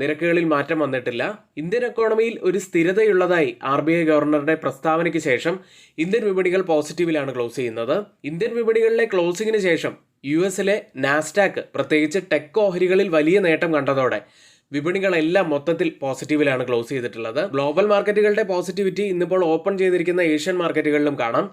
നിരക്കുകളിൽ മാറ്റം വന്നിട്ടില്ല. ഇന്ത്യൻ എക്കോണമിയിൽ ഒരു സ്ഥിരതയുള്ളതായി ആർ ബി ഐ ഗവർണറുടെ പ്രസ്താവനയ്ക്ക് ശേഷം ഇന്ത്യൻ വിപണികൾ പോസിറ്റീവിലാണ് ക്ലോസ് ചെയ്യുന്നത്. ഇന്ത്യൻ വിപണികളിലെ ക്ലോസിംഗിന് ശേഷം യു എസിലെ നാസ്റ്റാക്ക് പ്രത്യേകിച്ച് ടെക് ഓഹരികളിൽ വലിയ നേട്ടം കണ്ടതോടെ വിപണികളെല്ലാം മൊത്തത്തിൽ പോസിറ്റീവിലാണ് ക്ലോസ് ചെയ്തിട്ടുള്ളത്. ഗ്ലോബൽ മാർക്കറ്റുകളുടെ പോസിറ്റിവിറ്റി ഇന്നിപ്പോൾ ഓപ്പൺ ചെയ്തിരിക്കുന്ന ഏഷ്യൻ മാർക്കറ്റുകളിലും കാണാം.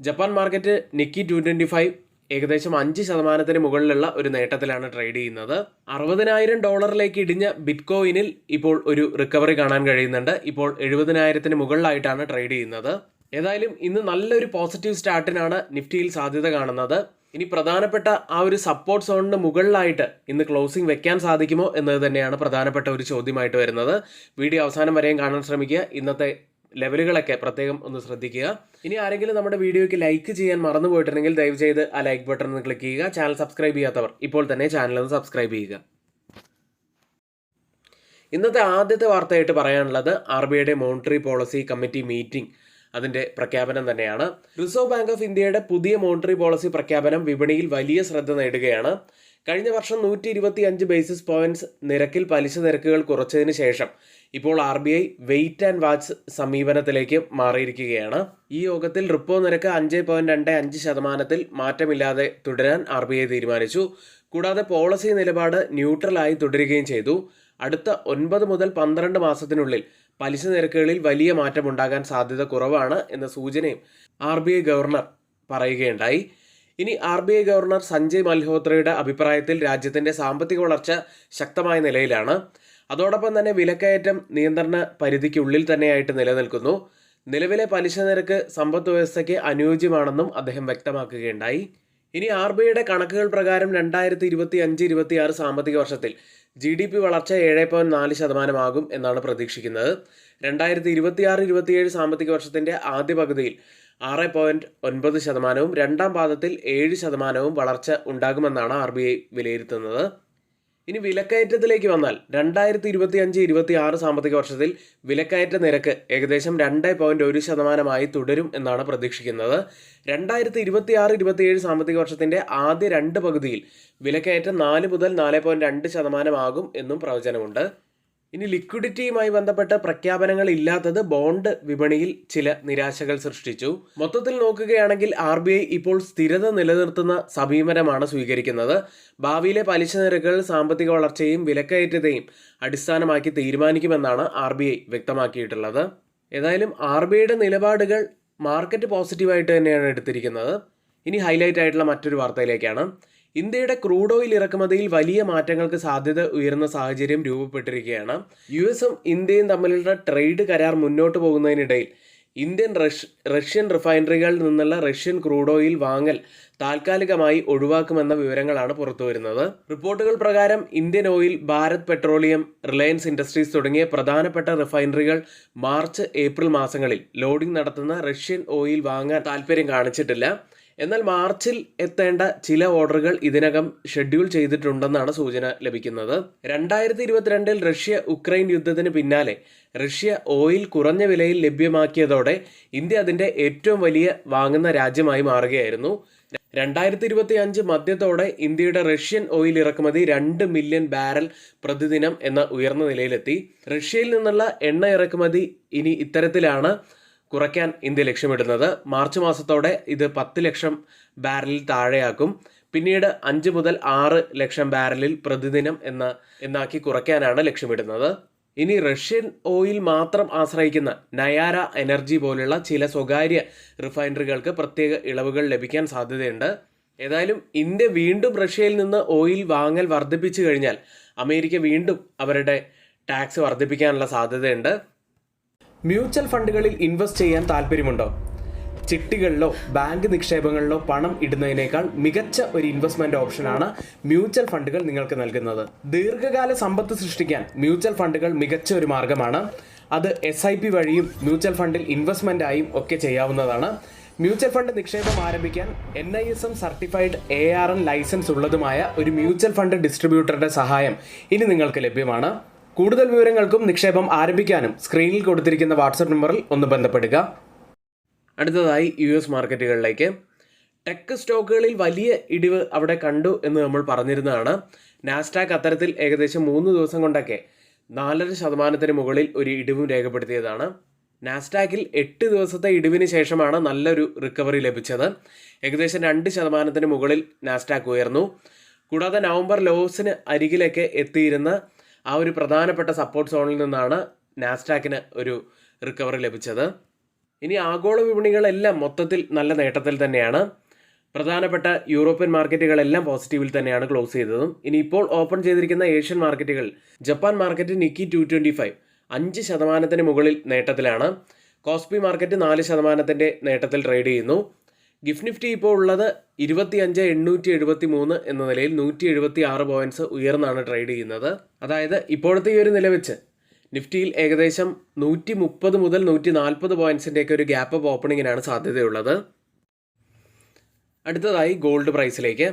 Japan market Nikkei two twenty five ഏകദേശം അഞ്ച് ശതമാനത്തിന് മുകളിലുള്ള ഒരു നേട്ടത്തിലാണ് ട്രേഡ് ചെയ്യുന്നത്. അറുപതിനായിരം ഡോളറിലേക്ക് ഇടിഞ്ഞ ബിറ്റ്കോയിനിൽ ഇപ്പോൾ ഒരു റിക്കവറി കാണാൻ കഴിയുന്നുണ്ട്. ഇപ്പോൾ എഴുപതിനായിരത്തിന് മുകളിലായിട്ടാണ് ട്രേഡ് ചെയ്യുന്നത്. ഏതായാലും ഇന്ന് നല്ലൊരു പോസിറ്റീവ് സ്റ്റാർട്ടിനാണ് നിഫ്റ്റിയിൽ സാധ്യത കാണുന്നത്. ഇനി പ്രധാനപ്പെട്ട ആ ഒരു സപ്പോർട്ട് സോണിന് മുകളിലായിട്ട് ഇന്ന് ക്ലോസിംഗ് വെക്കാൻ സാധിക്കുമോ എന്നത് തന്നെയാണ് പ്രധാനപ്പെട്ട ഒരു ചോദ്യമായിട്ട് വരുന്നത്. വീഡിയോ അവസാനം വരെയും കാണാൻ ശ്രമിക്കുക. ഇന്നത്തെ ലെവലുകളൊക്കെ പ്രത്യേകം ഒന്ന് ശ്രദ്ധിക്കുക. ഇനി ആരെങ്കിലും നമ്മുടെ വീഡിയോയ്ക്ക് ലൈക്ക് ചെയ്യാൻ മറന്നു പോയിട്ടുണ്ടെങ്കിൽ ദയവ് ചെയ്ത് ആ ലൈക്ക് ബട്ടൺ ഒന്ന് ക്ലിക്ക് ചെയ്യുക. ചാനൽ സബ്സ്ക്രൈബ് ചെയ്യാത്തവർ ഇപ്പോൾ തന്നെ ചാനൽ ഒന്ന് സബ്സ്ക്രൈബ് ചെയ്യുക. ഇന്നത്തെ ആദ്യത്തെ വാർത്തയായിട്ട് പറയാനുള്ളത് ആർ ബി ഐയുടെ മോണിറ്ററി പോളിസി കമ്മിറ്റി മീറ്റിംഗ് അതിന്റെ പ്രഖ്യാപനം തന്നെയാണ്. റിസർവ് ബാങ്ക് ഓഫ് ഇന്ത്യയുടെ പുതിയ മോണിറ്ററി പോളിസി പ്രഖ്യാപനം വിപണിയിൽ വലിയ ശ്രദ്ധ നേടുകയാണ്. കഴിഞ്ഞ വർഷം നൂറ്റി ഇരുപത്തി അഞ്ച് ബേസിസ് പോയിന്റ്സ് നിരക്കിൽ പലിശ നിരക്കുകൾ കുറച്ചതിന് ശേഷം ഇപ്പോൾ R B I wait and watch സമീപനത്തിലേക്ക് മാറിയിരിക്കുകയാണ്. ഈ യോഗത്തിൽ റിപ്പോ നിരക്ക് അഞ്ച് പോയിന്റ് രണ്ട് അഞ്ച് ശതമാനത്തിൽ മാറ്റമില്ലാതെ തുടരാൻ ആർ ബി ഐ തീരുമാനിച്ചു. കൂടാതെ പോളിസി നിലപാട് ന്യൂട്രലായി തുടരുകയും ചെയ്തു. അടുത്ത ഒൻപത് മുതൽ പന്ത്രണ്ട് മാസത്തിനുള്ളിൽ പലിശ നിരക്കുകളിൽ വലിയ മാറ്റമുണ്ടാകാൻ സാധ്യത കുറവാണ് എന്ന സൂചനയും ആർ ബി ഐ ഗവർണർ പറയുകയുണ്ടായി. ഇനി R B I governor Sanjay മൽഹോത്രയുടെ അഭിപ്രായത്തിൽ രാജ്യത്തിന്റെ സാമ്പത്തിക വളർച്ച ശക്തമായ നിലയിലാണ്. അതോടൊപ്പം തന്നെ വിലക്കയറ്റം നിയന്ത്രണ പരിധിക്കുള്ളിൽ തന്നെയായിട്ട് നിലനിൽക്കുന്നു. നിലവിലെ പലിശ നിരക്ക് സമ്പദ് വ്യവസ്ഥയ്ക്ക് അനുയോജ്യമാണെന്നും അദ്ദേഹം വ്യക്തമാക്കുകയുണ്ടായി. ഇനി ആർ ബി ഐയുടെ കണക്കുകൾ പ്രകാരം രണ്ടായിരത്തി ഇരുപത്തി അഞ്ച് ഇരുപത്തി ആറ് സാമ്പത്തിക വർഷത്തിൽ ജി ഡി പി വളർച്ച ഏഴ് പോയിന്റ് നാല് ശതമാനമാകും എന്നാണ് പ്രതീക്ഷിക്കുന്നത്. രണ്ടായിരത്തി ഇരുപത്തിയാറ് ഇരുപത്തിയേഴ് സാമ്പത്തിക വർഷത്തിന്റെ ആദ്യ പകുതിയിൽ ആറ് പോയിന്റ് ഒൻപത് ശതമാനവും രണ്ടാം പാദത്തിൽ ഏഴ് ശതമാനവും വളർച്ച ഉണ്ടാകുമെന്നാണ് ആർ ബി ഐ വിലയിരുത്തുന്നത്. ഇനി വിലക്കയറ്റത്തിലേക്ക് വന്നാൽ രണ്ടായിരത്തി ഇരുപത്തി അഞ്ച് ഇരുപത്തി ആറ് സാമ്പത്തിക വർഷത്തിൽ വിലക്കയറ്റ നിരക്ക് ഏകദേശം രണ്ട് പോയിന്റ് ഒരു ശതമാനമായി തുടരും എന്നാണ് പ്രതീക്ഷിക്കുന്നത്. രണ്ടായിരത്തി ഇരുപത്തി ആറ് ഇരുപത്തിയേഴ് സാമ്പത്തിക വർഷത്തിന്റെ ആദ്യ രണ്ട് പകുതിയിൽ വിലക്കയറ്റം നാല് മുതൽ നാല് പോയിന്റ് രണ്ട് ശതമാനമാകും എന്നും പ്രവചനമുണ്ട്. ഇനി ലിക്വിഡിറ്റിയുമായി ബന്ധപ്പെട്ട പ്രഖ്യാപനങ്ങൾ ഇല്ലാത്തത് ബോണ്ട് വിപണിയിൽ ചില നിരാശകൾ സൃഷ്ടിച്ചു. മൊത്തത്തിൽ നോക്കുകയാണെങ്കിൽ ആർ ബി ഐ ഇപ്പോൾ സ്ഥിരത നിലനിർത്തുന്ന സമീപനമാണ് സ്വീകരിക്കുന്നത്. ഭാവിയിലെ പലിശ നിരക്കുകൾ സാമ്പത്തിക വളർച്ചയും വിലക്കയറ്റത്തെയും അടിസ്ഥാനമാക്കി തീരുമാനിക്കുമെന്നാണ് ആർ ബി ഐ വ്യക്തമാക്കിയിട്ടുള്ളത്. ഏതായാലും ആർ ബി ഐയുടെ നിലപാടുകൾ മാർക്കറ്റ് പോസിറ്റീവായിട്ട് തന്നെയാണ് എടുത്തിരിക്കുന്നത്. ഇനി ഹൈലൈറ്റ് ആയിട്ടുള്ള മറ്റൊരു വാർത്തയിലേക്കാണ്. ഇന്ത്യയുടെ ക്രൂഡ് ഓയിൽ ഇറക്കുമതിയിൽ വലിയ മാറ്റങ്ങൾക്ക് സാധ്യത ഉയർന്ന സാഹചര്യം രൂപപ്പെട്ടിരിക്കുകയാണ്. യു എസും ഇന്ത്യയും തമ്മിലുള്ള ട്രേഡ് കരാർ മുന്നോട്ട് പോകുന്നതിനിടയിൽ ഇന്ത്യൻ റഷ് റഷ്യൻ റിഫൈനറികളിൽ നിന്നുള്ള റഷ്യൻ ക്രൂഡ് ഓയിൽ വാങ്ങൽ താൽക്കാലികമായി ഒഴിവാക്കുമെന്ന വിവരങ്ങളാണ് പുറത്തുവരുന്നത്. റിപ്പോർട്ടുകൾ പ്രകാരം Indian oil Bharat petroleum Reliance industries തുടങ്ങിയ പ്രധാനപ്പെട്ട റിഫൈനറികൾ മാർച്ച് ഏപ്രിൽ മാസങ്ങളിൽ ലോഡിംഗ് നടത്തുന്ന റഷ്യൻ ഓയിൽ വാങ്ങാൻ താൽപ്പര്യം കാണിച്ചിട്ടില്ല. എന്നാൽ മാർച്ചിൽ എത്തേണ്ട ചില ഓർഡറുകൾ ഇതിനകം ഷെഡ്യൂൾ ചെയ്തിട്ടുണ്ടെന്നാണ് സൂചന ലഭിക്കുന്നത്. രണ്ടായിരത്തി ഇരുപത്തിരണ്ടിൽ റഷ്യ ഉക്രൈൻ യുദ്ധത്തിന് പിന്നാലെ റഷ്യ ഓയിൽ കുറഞ്ഞ വിലയിൽ ലഭ്യമാക്കിയതോടെ ഇന്ത്യ അതിന്റെ ഏറ്റവും വലിയ വാങ്ങുന്ന രാജ്യമായി മാറുകയായിരുന്നു. രണ്ടായിരത്തി ഇരുപത്തി അഞ്ച് മധ്യത്തോടെ ഇന്ത്യയുടെ റഷ്യൻ ഓയിൽ ഇറക്കുമതി രണ്ട് മില്യൺ ബാരൽ പ്രതിദിനം എന്ന ഉയർന്ന നിലയിലെത്തി. റഷ്യയിൽ നിന്നുള്ള എണ്ണ ഇറക്കുമതി ഇനി ഇത്തരത്തിലാണ്. കുറയ്ക്കാൻ ഇന്ത്യ ലക്ഷ്യമിടുന്നത്. മാർച്ച് മാസത്തോടെ ഇത് പത്ത് ലക്ഷം ബാരലിൽ താഴെയാക്കും. പിന്നീട് അഞ്ച് മുതൽ ആറ് ലക്ഷം ബാരലിൽ പ്രതിദിനം എന്ന എന്നാക്കി കുറയ്ക്കാനാണ് ലക്ഷ്യമിടുന്നത്. ഇനി റഷ്യൻ ഓയിൽ മാത്രം ആശ്രയിക്കുന്ന നയാര എനർജി പോലുള്ള ചില സ്വകാര്യ റിഫൈനറികൾക്ക് പ്രത്യേക ഇളവുകൾ ലഭിക്കാൻ സാധ്യതയുണ്ട്. ഏതായാലും ഇന്ത്യ വീണ്ടും റഷ്യയിൽ നിന്ന് ഓയിൽ വാങ്ങൽ വർദ്ധിപ്പിച്ചു കഴിഞ്ഞാൽ അമേരിക്ക വീണ്ടും അവരുടെ ടാക്സ് വർദ്ധിപ്പിക്കാനുള്ള സാധ്യതയുണ്ട്. മ്യൂച്വൽ ഫണ്ടുകളിൽ ഇൻവെസ്റ്റ് ചെയ്യാൻ താല്പര്യമുണ്ടോ? ചിട്ടികളിലോ ബാങ്ക് നിക്ഷേപങ്ങളിലോ പണം ഇടുന്നതിനേക്കാൾ മികച്ച ഒരു ഇൻവെസ്റ്റ്മെന്റ് ഓപ്ഷനാണ് മ്യൂച്വൽ ഫണ്ടുകൾ നിങ്ങൾക്ക് നൽകുന്നത്. ദീർഘകാല സമ്പത്ത് സൃഷ്ടിക്കാൻ മ്യൂച്വൽ ഫണ്ടുകൾ മികച്ച ഒരു മാർഗമാണ്. അത് എസ് ഐ പി വഴിയും മ്യൂച്വൽ ഫണ്ടിൽ ഇൻവെസ്റ്റ്മെന്റ് ആയും ഒക്കെ ചെയ്യാവുന്നതാണ്. മ്യൂച്വൽ ഫണ്ട് നിക്ഷേപം ആരംഭിക്കാൻ N I S M certified A R N license ഉള്ളതുമായ ഒരു മ്യൂച്വൽ ഫണ്ട് ഡിസ്ട്രിബ്യൂട്ടറുടെ സഹായം ഇനി നിങ്ങൾക്ക് ലഭ്യമാണ്. കൂടുതൽ വിവരങ്ങൾക്കും നിക്ഷേപം ആരംഭിക്കാനും സ്ക്രീനിൽ കൊടുത്തിരിക്കുന്ന വാട്സപ്പ് നമ്പറിൽ ഒന്ന് ബന്ധപ്പെടുക. അടുത്തതായി യു എസ് മാർക്കറ്റുകളിലേക്ക് ടെക് സ്റ്റോക്കുകളിൽ വലിയ ഇടിവ് അവിടെ കണ്ടു എന്ന് നമ്മൾ പറഞ്ഞിരുന്നതാണ്. നാസ്ഡാക്ക് അത്തരത്തിൽ ഏകദേശം മൂന്ന് ദിവസം കൊണ്ടൊക്കെ നാലര ശതമാനത്തിന് മുകളിൽ ഒരു ഇടിവും രേഖപ്പെടുത്തിയതാണ്. നാസ്ഡാക്കിൽ എട്ട് ദിവസത്തെ ഇടിവിന് ശേഷമാണ് നല്ലൊരു റിക്കവറി ലഭിച്ചത്. ഏകദേശം രണ്ട് ശതമാനത്തിന് മുകളിൽ നാസ്ഡാക്ക് ഉയർന്നു. കൂടാതെ നവംബർ ലോസിന് അരികിലൊക്കെ എത്തിയിരുന്ന ആ ഒരു പ്രധാനപ്പെട്ട സപ്പോർട്ട് സോണിൽ നിന്നാണ് നാസ്ഡാക്കിന് ഒരു റിക്കവറി ലഭിച്ചത്. ഇനി ആഗോള വിപണികളെല്ലാം മൊത്തത്തിൽ നല്ല നേട്ടത്തിൽ തന്നെയാണ്. പ്രധാനപ്പെട്ട യൂറോപ്യൻ മാർക്കറ്റുകളെല്ലാം പോസിറ്റീവിൽ തന്നെയാണ് ക്ലോസ് ചെയ്തതും. ഇനി ഇപ്പോൾ ഓപ്പൺ ചെയ്തിരിക്കുന്ന ഏഷ്യൻ മാർക്കറ്റുകൾ Japan market Nikkei two twenty five അഞ്ച് ശതമാനത്തിന് മുകളിൽ നേട്ടത്തിലാണ്. കോസ്പി മാർക്കറ്റ് നാല് ശതമാനത്തിന്റെ നേട്ടത്തിൽ ട്രേഡ് ചെയ്യുന്നു. ഗിഫ്റ്റ് നിഫ്റ്റി ഇപ്പോൾ ഉള്ളത് ഇരുപത്തി അഞ്ച് എണ്ണൂറ്റി എഴുപത്തി മൂന്ന് എന്ന നിലയിൽ നൂറ്റി എഴുപത്തി ആറ് പോയിന്റ്സ് ഉയർന്നാണ് ട്രേഡ് ചെയ്യുന്നത്. അതായത് ഇപ്പോഴത്തെ ഈ ഒരു നില വെച്ച് നിഫ്റ്റിയിൽ ഏകദേശം നൂറ്റി മുപ്പത് മുതൽ നൂറ്റി നാൽപ്പത് പോയിന്റ്സിന്റെയൊക്കെ ഒരു ഗ്യാപ്പ് അപ്പ് ഓപ്പണിങ്ങിനാണ് സാധ്യതയുള്ളത്. അടുത്തതായി ഗോൾഡ് പ്രൈസിലേക്ക്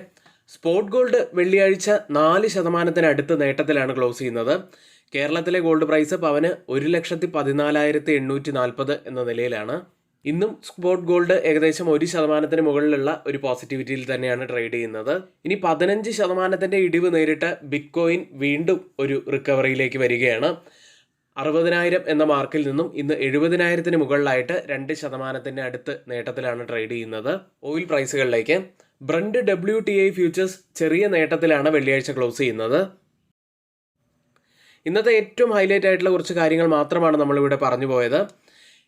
സ്പോട്ട് ഗോൾഡ് വെള്ളിയാഴ്ച നാല് ശതമാനത്തിനടുത്ത് നേട്ടത്തിലാണ് ക്ലോസ് ചെയ്യുന്നത്. കേരളത്തിലെ ഗോൾഡ് പ്രൈസ് പവന് ഒരു ലക്ഷത്തി പതിനാലായിരത്തി എണ്ണൂറ്റി നാൽപ്പത് എന്ന നിലയിലാണ്. ഇന്നും സ്പോട്ട് ഗോൾഡ് ഏകദേശം ഒരു ശതമാനത്തിന് മുകളിലുള്ള ഒരു പോസിറ്റിവിറ്റിയിൽ തന്നെയാണ് ട്രേഡ് ചെയ്യുന്നത്. ഇനി പതിനഞ്ച് ശതമാനത്തിന്റെ ഇടിവ് നേരിട്ട് ബിറ്റ്കോയിൻ വീണ്ടും ഒരു റിക്കവറിയിലേക്ക് വരികയാണ്. അറുപതിനായിരം എന്ന മാർക്കിൽ നിന്നും ഇന്ന് എഴുപതിനായിരത്തിന് മുകളിലായിട്ട് രണ്ട് ശതമാനത്തിന്റെ അടുത്ത് നേട്ടത്തിലാണ് ട്രേഡ് ചെയ്യുന്നത്. Oil പ്രൈസുകളിലേക്ക് Brent W T I futures ചെറിയ നേട്ടത്തിലാണ് വെള്ളിയാഴ്ച ക്ലോസ് ചെയ്യുന്നത്. ഇന്നത്തെ ഏറ്റവും ഹൈലൈറ്റ് ആയിട്ടുള്ള കുറച്ച് കാര്യങ്ങൾ മാത്രമാണ് നമ്മളിവിടെ പറഞ്ഞു പോയത്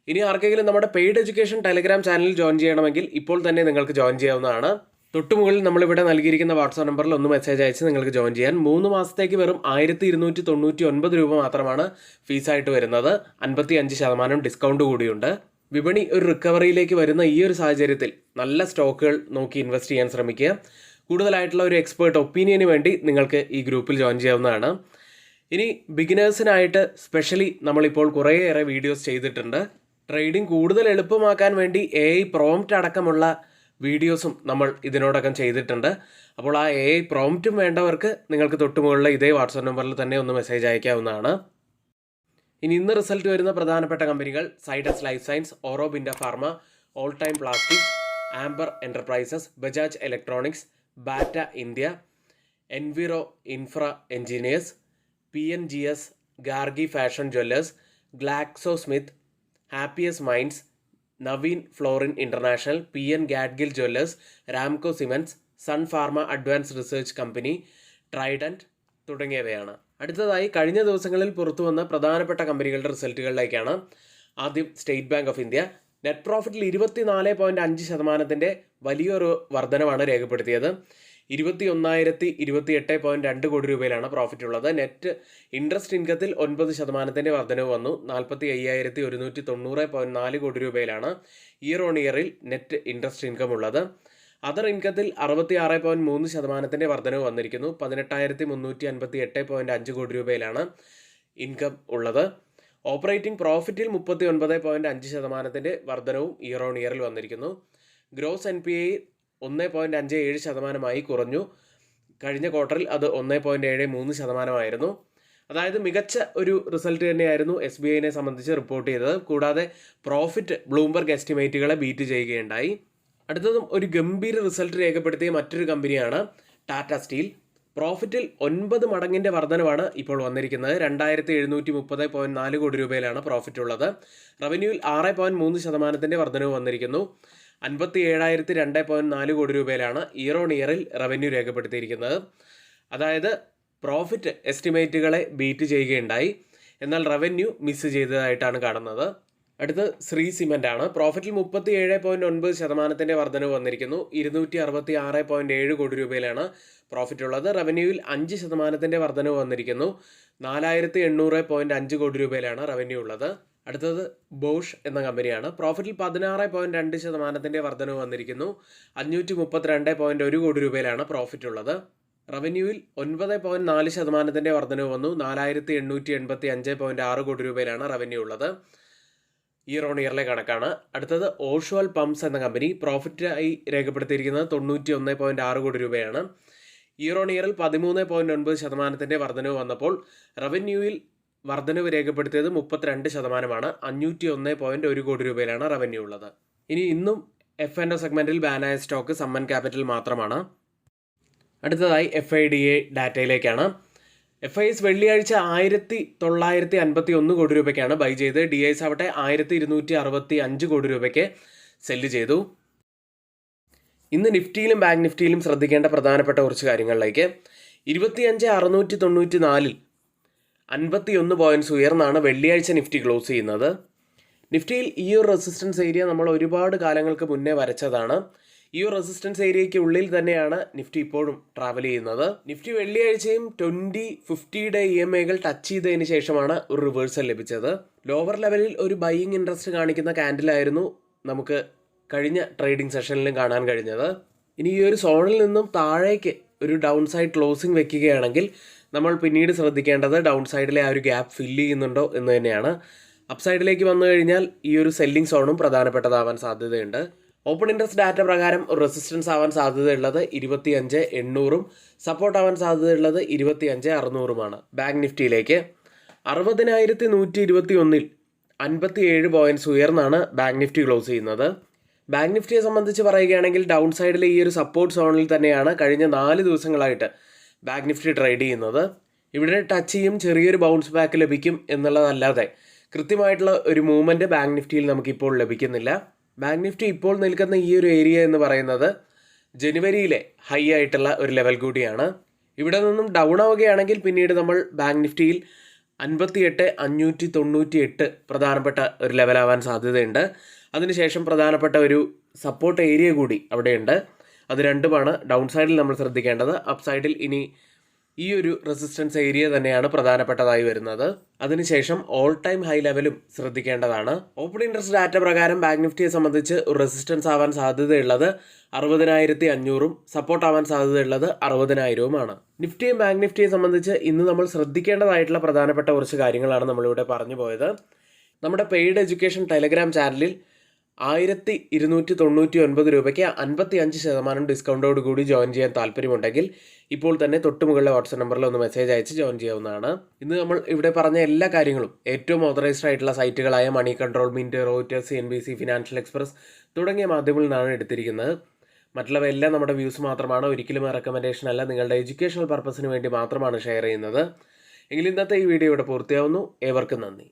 ഇനി ആർക്കെങ്കിലും നമ്മുടെ പെയ്ഡ് എഡ്യൂക്കേഷൻ ടെലിഗ്രാം ചാനലിൽ ജോയിൻ ചെയ്യണമെങ്കിൽ ഇപ്പോൾ തന്നെ നിങ്ങൾക്ക് ജോയിൻ ചെയ്യാവുന്നതാണ്. തൊട്ടുമുകളിൽ നമ്മളിവിടെ നൽകിയിരിക്കുന്ന വാട്സാപ്പ് നമ്പറിൽ ഒന്ന് മെസ്സേജ് അയച്ച് നിങ്ങൾക്ക് ജോയിൻ ചെയ്യാൻ. മൂന്ന് മാസത്തേക്ക് വെറും ആയിരത്തി ഇരുന്നൂറ്റി തൊണ്ണൂറ്റി ഒൻപത് രൂപ മാത്രമാണ് ഫീസായിട്ട് വരുന്നത്. അൻപത്തി അഞ്ച് ശതമാനം ഡിസ്കൗണ്ട് കൂടിയുണ്ട്. വിപണി ഒരു റിക്കവറിയിലേക്ക് വരുന്ന ഈ ഒരു സാഹചര്യത്തിൽ നല്ല സ്റ്റോക്കുകൾ നോക്കി ഇൻവെസ്റ്റ് ചെയ്യാൻ ശ്രമിക്കുക. കൂടുതലായിട്ടുള്ള ഒരു എക്സ്പേർട്ട് ഒപ്പീനിയന് വേണ്ടി നിങ്ങൾക്ക് ഈ ഗ്രൂപ്പിൽ ജോയിൻ ചെയ്യാവുന്നതാണ്. ഇനി ബിഗിനേഴ്സിനായിട്ട് സ്പെഷ്യലി നമ്മളിപ്പോൾ കുറേയേറെ വീഡിയോസ് ചെയ്തിട്ടുണ്ട്. ട്രേഡിംഗ് കൂടുതൽ എളുപ്പമാക്കാൻ വേണ്ടി എ ഐ പ്രോംപ്റ്റ് അടക്കമുള്ള വീഡിയോസും നമ്മൾ ഇതിനോടകം ചെയ്തിട്ടുണ്ട്. അപ്പോൾ ആ എ ഐ പ്രോംപ്റ്റും വേണ്ടവർക്ക് നിങ്ങൾക്ക് തൊട്ടുമുകളിലെ ഇതേ വാട്സാപ്പ് നമ്പറിൽ തന്നെ ഒന്ന് മെസ്സേജ് അയക്കാവുന്നതാണ്. ഇനി ഇന്ന് റിസൾട്ട് വരുന്ന പ്രധാനപ്പെട്ട കമ്പനികൾ Zydus life science Aurobindo pharma all time plastic Amber enterprises Bajaj electronics Bata India enviro infra engineers P N G S Gargi fashion jewellers Glaxo Smith happiest minds Navin fluorine international P N Gadgil jewellers Ramco cements Sun pharma advance research company Trident തുടങ്ങിയവയാണ്. അടുത്തതായി കഴിഞ്ഞ ദിവസങ്ങളിൽ പുറത്തു വന്ന പ്രധാനപ്പെട്ട കമ്പനികളുടെ റിസൾട്ടുകളിലേക്കാണ് ആദ്യം state bank of India net പ്രോഫിറ്റിൽ ഇരുപത്തിനാല് പോയിന്റ് അഞ്ച് ശതമാനത്തിന്റെ വലിയൊരു വർധനമാണ് രേഖപ്പെടുത്തിയത്. ഇരുപത്തി ഒന്നായിരത്തി ഇരുപത്തി എട്ട് പോയിന്റ് രണ്ട് കോടി രൂപയിലാണ് പ്രോഫിറ്റ് ഉള്ളത്. നെറ്റ് ഇൻട്രസ്റ്റ് ഇൻകത്തിൽ ഒൻപത് ശതമാനത്തിന്റെ വർധനവ് വന്നു. നാൽപ്പത്തി അയ്യായിരത്തി ഒരുന്നൂറ്റി തൊണ്ണൂറ് പോയിന്റ് നാല് കോടി രൂപയിലാണ് ഇയർ ഓൺ ഇയറിൽ നെറ്റ് ഇൻട്രസ്റ്റ് ഇൻകം ഉള്ളത്. അതർ ഇൻകത്തിൽ അറുപത്തി ആറ് പോയിന്റ് മൂന്ന് ശതമാനത്തിന്റെ വർധനവ് വന്നിരിക്കുന്നു. പതിനെട്ടായിരത്തി മുന്നൂറ്റി അൻപത്തി എട്ട് പോയിന്റ് അഞ്ച് കോടി രൂപയിലാണ് ഇൻകം ഉള്ളത്. ഓപ്പറേറ്റിംഗ് പ്രോഫിറ്റിൽ മുപ്പത്തി ഒൻപത് പോയിന്റ് അഞ്ച് ശതമാനത്തിന്റെ വർധനവും ഇയർ ഓൺ ഇയറിൽ വന്നിരിക്കുന്നു. ഗ്രോസ് എൻ പി ഐ ഒന്ന് പോയിന്റ് അഞ്ച് ഏഴ് ശതമാനമായി കുറഞ്ഞു. കഴിഞ്ഞ ക്വാർട്ടറിൽ അത് ഒന്ന് പോയിന്റ് ഏഴ് മൂന്ന് ശതമാനമായിരുന്നു. അതായത് മികച്ച ഒരു റിസൾട്ട് തന്നെയായിരുന്നു എസ് ബി ഐനെ സംബന്ധിച്ച് റിപ്പോർട്ട് ചെയ്തത്. കൂടാതെ പ്രോഫിറ്റ് ബ്ലൂംബർഗ് എസ്റ്റിമേറ്റുകളെ ബീറ്റ് ചെയ്യുകയുണ്ടായി. അടുത്തതും ഒരു ഗംഭീര റിസൾട്ട് രേഖപ്പെടുത്തിയ മറ്റൊരു കമ്പനിയാണ് ടാറ്റ സ്റ്റീൽ പ്രോഫിറ്റിൽ ഒൻപത് മടങ്ങിന്റെ വർധനമാണ് ഇപ്പോൾ വന്നിരിക്കുന്നത്. രണ്ടായിരത്തി എഴുന്നൂറ്റി മുപ്പത് പോയിന്റ് നാല് കോടി രൂപയിലാണ് പ്രോഫിറ്റ് ഉള്ളത്. റവന്യൂവിൽ ആറ് പോയിന്റ് മൂന്ന് ശതമാനത്തിന്റെ വർധനവ് വന്നിരിക്കുന്നു. അൻപത്തി ഏഴായിരത്തി രണ്ട് പോയിന്റ് നാല് കോടി രൂപയിലാണ് ഇയർ ഓൺ ഇയറിൽ റവന്യൂ രേഖപ്പെടുത്തിയിരിക്കുന്നത്. അതായത് പ്രോഫിറ്റ് എസ്റ്റിമേറ്റുകളെ ബീറ്റ് ചെയ്യുകയുണ്ടായി. എന്നാൽ റവന്യൂ മിസ് ചെയ്തതായിട്ടാണ് കാണുന്നത്. അടുത്ത് ശ്രീ സിമെന്റ് ആണ്. പ്രോഫിറ്റിൽ മുപ്പത്തി ഏഴ് പോയിന്റ് ഒൻപത് ശതമാനത്തിന്റെ വർധനവ് വന്നിരിക്കുന്നു. ഇരുന്നൂറ്റി അറുപത്തി ആറ് പോയിന്റ് ഏഴ് കോടി രൂപയിലാണ് പ്രോഫിറ്റ് ഉള്ളത്. റവന്യൂവിൽ അഞ്ച് ശതമാനത്തിന്റെ വർധനവ് വന്നിരിക്കുന്നു. നാലായിരത്തി എണ്ണൂറ് പോയിന്റ് അഞ്ച് കോടി രൂപയിലാണ് റവന്യൂ ഉള്ളത്. അടുത്തത് ബോഷ് എന്ന കമ്പനിയാണ്. പ്രോഫിറ്റിൽ പതിനാറ് പോയിന്റ് രണ്ട് ശതമാനത്തിന്റെ വർധനവ് വന്നിരിക്കുന്നു. അഞ്ഞൂറ്റി മുപ്പത്തിരണ്ട് പോയിന്റ് ഒരു കോടി രൂപയിലാണ് പ്രോഫിറ്റ് ഉള്ളത്. റവന്യൂവിൽ ഒൻപത് പോയിന്റ് നാല് ശതമാനത്തിന്റെ വർധനവ് വന്നു. നാലായിരത്തി എണ്ണൂറ്റി എൺപത്തി അഞ്ച് പോയിന്റ് ആറ് കോടി രൂപയിലാണ് റവന്യൂ ഉള്ളത്. ഇയർ ഓൺ ഇയറിലെ കണക്കാണ്. അടുത്തത് ഓഷ്വൽ പമ്പ്സ് എന്ന കമ്പനി. പ്രോഫിറ്റായി രേഖപ്പെടുത്തിയിരിക്കുന്നത് തൊണ്ണൂറ്റി ഒന്ന് പോയിന്റ് ആറ് കോടി രൂപയാണ്. ഇയർ ഓൺ ഇയറിൽ പതിമൂന്ന് പോയിന്റ് ഒൻപത് ശതമാനത്തിന്റെ വർധനവ് വന്നപ്പോൾ റവന്യൂവിൽ വർധനവ് രേഖപ്പെടുത്തിയത് മുപ്പത്തിരണ്ട് ശതമാനമാണ്. അഞ്ഞൂറ്റി ഒന്ന് പോയിന്റ് ഒരു കോടി രൂപയിലാണ് റവന്യൂ ഉള്ളത്. ഇനി ഇന്നും എഫ് ആൻഡ് സെഗ്മെന്റിൽ ബാനായ സ്റ്റോക്ക് സമ്മൻ ക്യാപിറ്റൽ മാത്രമാണ്. അടുത്തതായി എഫ് ഐ ഡി എ ഡാറ്റയിലേക്കാണ് എഫ് ഐ എസ് വെള്ളിയാഴ്ച ആയിരത്തി തൊള്ളായിരത്തി അൻപത്തി ഒന്ന് കോടി രൂപയ്ക്കാണ് ബൈ ചെയ്ത്. ഡി ഐസ് ആവട്ടെ ആയിരത്തി ഇരുന്നൂറ്റി അറുപത്തി അഞ്ച് കോടി രൂപയ്ക്ക് സെല്ല് ചെയ്തു. ഇന്ന് നിഫ്റ്റിയിലും ബാങ്ക് നിഫ്റ്റിയിലും ശ്രദ്ധിക്കേണ്ട പ്രധാനപ്പെട്ട കുറച്ച് കാര്യങ്ങളിലേക്ക്. ഇരുപത്തിയഞ്ച് അറുന്നൂറ്റി തൊണ്ണൂറ്റി നാലിൽ അൻപത്തി ഒന്ന് പോയിന്റ്സ് ഉയർന്നാണ് വെള്ളിയാഴ്ച നിഫ്റ്റി ക്ലോസ് ചെയ്യുന്നത്. നിഫ്റ്റിയിൽ ഈ ഒരു റെസിസ്റ്റൻസ് ഏരിയ നമ്മൾ ഒരുപാട് കാലങ്ങൾക്ക് മുന്നേ വരച്ചതാണ്. ഈ ഒരു റെസിസ്റ്റൻസ് ഏരിയയ്ക്ക് ഉള്ളിൽ തന്നെയാണ് നിഫ്റ്റി ഇപ്പോഴും ട്രാവൽ ചെയ്യുന്നത്. നിഫ്റ്റി വെള്ളിയാഴ്ചയും ട്വന്റി ഫിഫ്റ്റിയുടെ ഇ എം ഐകൾ ടച്ച് ചെയ്തതിന് ശേഷമാണ് ഒരു റിവേഴ്സൽ ലഭിച്ചത്. ലോവർ ലെവലിൽ ഒരു ബൈയിങ് ഇൻട്രസ്റ്റ് കാണിക്കുന്ന ക്യാൻഡിലായിരുന്നു നമുക്ക് കഴിഞ്ഞ ട്രേഡിംഗ് സെഷനിലും കാണാൻ കഴിഞ്ഞത്. ഇനി ഈ ഒരു സോണിൽ നിന്നും താഴേക്ക് ഒരു ഡൗൺ സൈഡ് ക്ലോസിംഗ് വെക്കുകയാണെങ്കിൽ നമ്മൾ പിന്നീട് ശ്രദ്ധിക്കേണ്ടത് ഡൗൺ സൈഡിലെ ആ ഒരു ഗ്യാപ്പ് ഫില്ല് ചെയ്യുന്നുണ്ടോ എന്ന് തന്നെയാണ്. അപ്സൈഡിലേക്ക് വന്നു കഴിഞ്ഞാൽ ഈ ഒരു സെല്ലിംഗ് സോണും പ്രധാനപ്പെട്ടതാവാൻ സാധ്യതയുണ്ട്. ഓപ്പൺ ഇൻട്രസ്റ്റ് ഡാറ്റ പ്രകാരം റെസിസ്റ്റൻസ് ആവാൻ സാധ്യതയുള്ളത് ഇരുപത്തിയഞ്ച് എണ്ണൂറും സപ്പോർട്ട് ആവാൻ സാധ്യതയുള്ളത് ഇരുപത്തിയഞ്ച് അറുന്നൂറുമാണ് ബാങ്ക് നിഫ്റ്റിയിലേക്ക്. അറുപതിനായിരത്തി നൂറ്റി ഇരുപത്തി ഒന്നിൽ അൻപത്തി ഏഴ് പോയിന്റ്സ് ഉയർന്നാണ് ബാങ്ക് നിഫ്റ്റി ക്ലോസ് ചെയ്യുന്നത്. ബാങ്ക് നിഫ്റ്റിയെ സംബന്ധിച്ച് പറയുകയാണെങ്കിൽ ഡൗൺ സൈഡിലെ ഈ ഒരു സപ്പോർട്ട് സോണിൽ തന്നെയാണ് കഴിഞ്ഞ നാല് ദിവസങ്ങളായിട്ട് ബാങ്ക് നിഫ്റ്റി ട്രേഡ് ചെയ്യുന്നത്. ഇവിടെ ടച്ച് ചെയ്യും ചെറിയൊരു ബൗൺസ് ബാക്ക് ലഭിക്കും എന്നുള്ളതല്ലാതെ. കൃത്യമായിട്ടുള്ള ഒരു മൂവ്മെന്റ് ബാങ്ക് നിഫ്റ്റിയിൽ നമുക്കിപ്പോൾ ലഭിക്കുന്നില്ല. ബാങ്ക് നിഫ്റ്റി ഇപ്പോൾ നിൽക്കുന്ന ഈ ഒരു ഏരിയ എന്ന് പറയുന്നത് ജനുവരിയിലെ ഹൈ ആയിട്ടുള്ള ഒരു ലെവൽ കൂടിയാണ്. ഇവിടെ നിന്നും ഡൗൺ ആവുകയാണെങ്കിൽ പിന്നീട് നമ്മൾ ബാങ്ക് നിഫ്റ്റിയിൽ അൻപത്തിയെട്ട് അഞ്ഞൂറ്റി തൊണ്ണൂറ്റി എട്ട് പ്രധാനപ്പെട്ട ഒരു ലെവലാവാൻ സാധ്യതയുണ്ട്. അതിനുശേഷം പ്രധാനപ്പെട്ട ഒരു സപ്പോർട്ട് ഏരിയ കൂടി അവിടെയുണ്ട്. അത് രണ്ടുമാണ്. ഡൗൺ സൈഡിൽ നമ്മൾ ശ്രദ്ധിക്കേണ്ടത് അപ്പ് സൈഡിൽ ഇനി ഈ ഒരു റെസിസ്റ്റൻസ് ഏരിയ തന്നെയാണ് പ്രധാനപ്പെട്ടതായി വരുന്നത്. അതിനുശേഷം ഓൾ ടൈം ഹൈ ലെവലും ശ്രദ്ധിക്കേണ്ടതാണ്. ഓപ്പൺ ഇൻട്രസ്റ്റ് ഡാറ്റ പ്രകാരം ബാങ്ക് നിഫ്റ്റിയെ സംബന്ധിച്ച് ഒരു റെസിസ്റ്റൻസ് ആവാൻ സാധ്യതയുള്ളത് അറുപതിനായിരത്തി അഞ്ഞൂറും സപ്പോർട്ട് ആവാൻ സാധ്യതയുള്ളത് അറുപതിനായിരവുമാണ്. നിഫ്റ്റിയും ബാങ്ക് നിഫ്റ്റിയെ സംബന്ധിച്ച് ഇന്ന് നമ്മൾ ശ്രദ്ധിക്കേണ്ടതായിട്ടുള്ള പ്രധാനപ്പെട്ട കുറച്ച് കാര്യങ്ങളാണ് നമ്മളിവിടെ പറഞ്ഞു പോയത്. നമ്മുടെ പെയ്ഡ് എഡ്യൂക്കേഷൻ ടെലഗ്രാം ചാനലിൽ ആയിരത്തി ഇരുന്നൂറ്റി തൊണ്ണൂറ്റി ഒൻപത് രൂപയ്ക്ക് അൻപത്തി അഞ്ച് ശതമാനം ഡിസ്കൗണ്ടോട് കൂടി ജോയിൻ ചെയ്യാൻ താല്പര്യമുണ്ടെങ്കിൽ ഇപ്പോൾ തന്നെ തൊട്ട് മുകളിലെ വാട്സപ്പ് നമ്പറിൽ ഒന്ന് മെസ്സേജ് അയച്ച് ജോയിൻ ചെയ്യാവുന്നതാണ്. ഇന്ന് നമ്മൾ ഇവിടെ പറഞ്ഞ എല്ലാ കാര്യങ്ങളും ഏറ്റവും ഓതറൈസ്ഡ് ആയിട്ടുള്ള സൈറ്റുകളായ money control Mint Reuters N B C financial express തുടങ്ങിയ മാധ്യമങ്ങളിൽ നിന്നാണ് എടുത്തിരിക്കുന്നത് മറ്റുള്ളവയെല്ലാം നമ്മുടെ വ്യൂസ് മാത്രമാണ് ഒരിക്കലും റെക്കമെൻഡേഷൻ അല്ല നിങ്ങളുടെ എഡ്യൂക്കേഷണൽ പർപ്പസിന് വേണ്ടി മാത്രമാണ് ഷെയർ ചെയ്യുന്നത്. എങ്കിൽ ഇന്നത്തെ ഈ വീഡിയോ ഇവിടെ പൂർത്തിയാവുന്നു. ഏവർക്കും നന്ദി.